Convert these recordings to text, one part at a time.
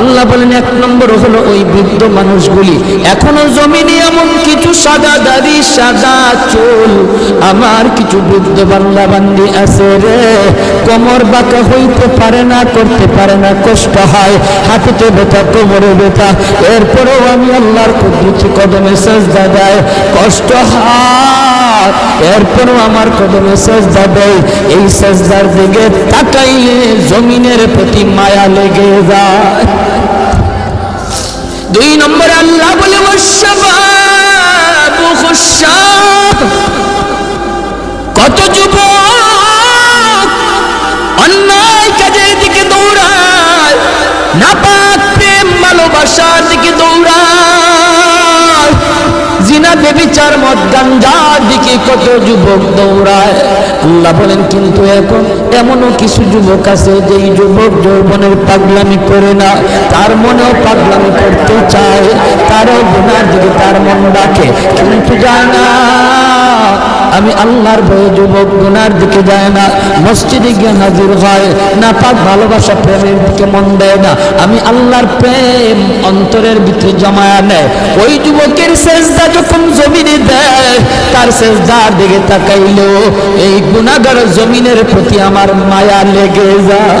আল্লাহ বলেন, এক নম্বর হলো ওই বৃদ্ধ মানুষগুলি, এখনও জমিনে এমন কিছু সাদা দাড়ি সাদা চুল, আমার কিছু বৃদ্ধ বান্দা বান্দি আছে রে। কোমর বাঁকা হইতে পারে না, করতে পারে না, কষ্ট হয়। হাঁটুতে ব্যথা, কোমরে ব্যথা। এরপরেও আমি আল্লাহর কুদরতি কদমে সেজদা দেয়। কষ্ট হয়। এরপরেও আমার কদমে সেজদা দেয় এই সেজদার দিকে তাকাইলে জমিনের প্রতি মায়া লেগে যায় দুই নম্বর আল্লাহ বলে। কত যুবক অন্যায় কাজের দিকে দৌড়ায়, নাপাক প্রেম ভালোবাসার দিকে জিনা বেবিচার মদ গাঞ্জার দিকে কত যুবক দৌড়ায়। আল্লাহ বলেন, কিন্তু এখন এমনও কিছু যুবক আছে, যেই যুবক যৌবনের পাগলামি করে না, তার মনেও পাগলামি করতে চায়, তারও গুণার দিকে তার মন ডাকে। কিন্তু যায় না। আমি আল্লাহর ভয়ে যুবক গুনার দিকে যায় না। মসজিদে গিয়ে হাজির হয়। না পাক ভালোবাসা প্রেমের দিকে মন দেয় না। আমি আল্লাহর প্রেম অন্তরের ভিতরে জমায়া নেয়। ওই যুবকের সেজদা যখন জমিনে দেয়, তার সেজদার দিকে তাকাইলো এই গুনাগার জমিনের প্রতি আমার মায়া লেগে যায়।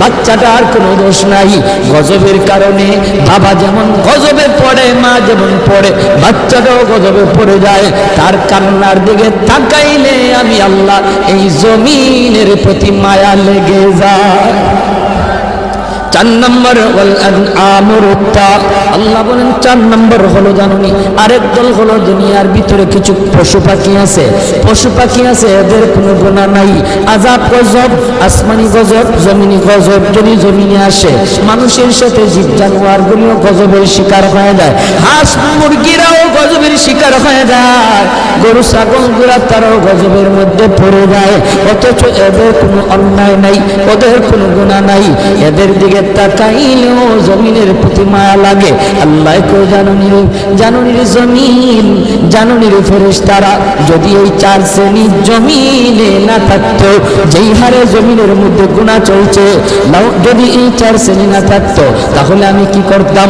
বাচ্চাটার কোনো দোষ নাই। গজবের কারণে বাবা যেমন গজবে পড়ে, মা যেমন পড়ে, বাচ্চাটাও গজবে পড়ে যায়। তার কান্নার দিকে তাকাইলে আমি আল্লাহ এই জমিনের প্রতি মায়া লেগে যায়। চার নম্বর আল্লাহ বলেন, চার নম্বর হলো জানুনি, আরেক দল হলো দুনিয়ার ভিতরে কিছু পশু পাখি আছে। পশু পাখি আছে, এদের কোনো গোনা নাই। আজাব গজব, আসমানি গজব, জমিনি গজব যদি জমিনে আসে, মানুষের সাথে জীব জানোয়ার গুলিও গজবের শিকার হয়ে যায়। হাঁস মুরগিরাও গজবের শিকার হয়ে যায়। গরু, ছাগলগুলা তারাও গজবের মধ্যে পড়ে যায়। অথচ এদের কোনো অন্যায় নাই, ওদের কোনো গুণা নাই। এদের দিকে তাকাইলেও জমিনের প্রতি মায়া লাগে। আল্লাহ কেউ জানুনি রে জানুনি রে জমিন জানুনি রে ফেরেস তারা যদি এই চার শ্রেণির জমিনে না থাকতো, যেই হারে জমিনের মধ্যে গুণা চলছে যদি এই চার শ্রেণি না থাকতো, তাহলে আমি কি করতাম?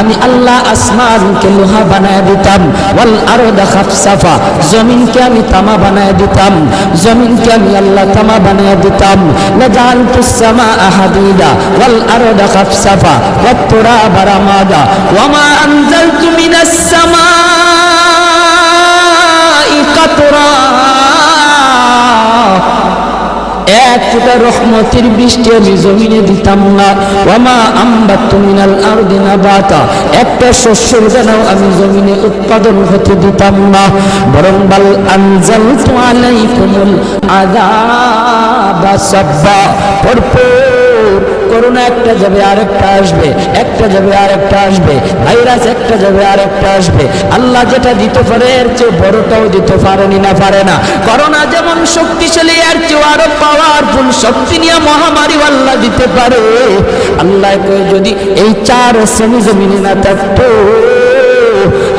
আমি আল্লাহ আসমানকে লোহা বানায় দিতাম, ওয়াল আরদা খাফসাফা, জমিনকে আমি তামা বানায় দিতাম, জমিনকে আমি আল্লাহ তামা বানায় দিতাম। লা জানতু সামা আহাদিদা ওয়াল আরদা খাফসাফা, ওয়াত তুরাবা রামাদা, ওয়া মা মিনাস এক বৃষ্টি আমি জমিনে দিতাম না। ওমা আম্বা তুমিনাল আরদি নাবাতা। একটা শস্যের দানাও আমি জমিনে উৎপাদন হতে দিতাম না। বরং বাল আনজাল তু আলাইকুমুল আযাবা সাব্বা। পরপর করোনা একটা যাবে, আরেকটা আসবে, একটা যাবে, আরেকটা আসবে। ভাইরাস একটা যাবে, আরেকটা আসবে। আল্লাহ যেটা দিতে পারে, এর চেয়ে বড়টাও দিতে পারেনি না, পারে না। করোনা যেমন শক্তিশালী, এর চেয়ে আরও পাওয়ারফুল শক্তি নিয়ে মহামারী আল্লাহ দিতে পারে, আল্লাহ যদি এই চার শ্রেণি জমিনে না থাকতো,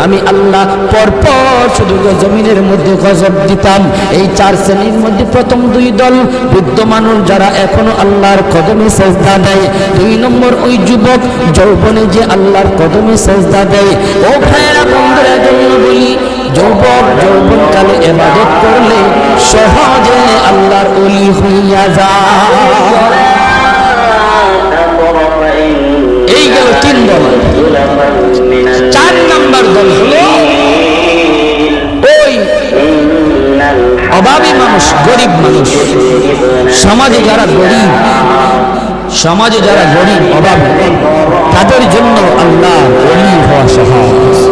আমি আল্লাহ পরপর শুধু জমিনের মধ্যে গজব দিতাম। এই চার শ্রেণির মধ্যে প্রথম দুই দল বৃদ্ধ মানুষ যারা এখনও আল্লাহর কদমে সেজদা দেয়। দুই নম্বর ওই যুবক যৌবনে যে আল্লাহর কদমে সেজদা দেয়। ও ভাইয়েরা, বন্ধুরা বলি, যৌবক যৌবন কালে এবাদত করলে অলি হইয়া যায় এই গেল তিন দল। চার নাম্বার দল হলো ওই অভাবী মানুষ, গরিব মানুষ। সমাজে যারা গরিব, সমাজে যারা গরিব, অভাবী, তাদের জন্য আল্লাহ গরিব হওয়া সহজ।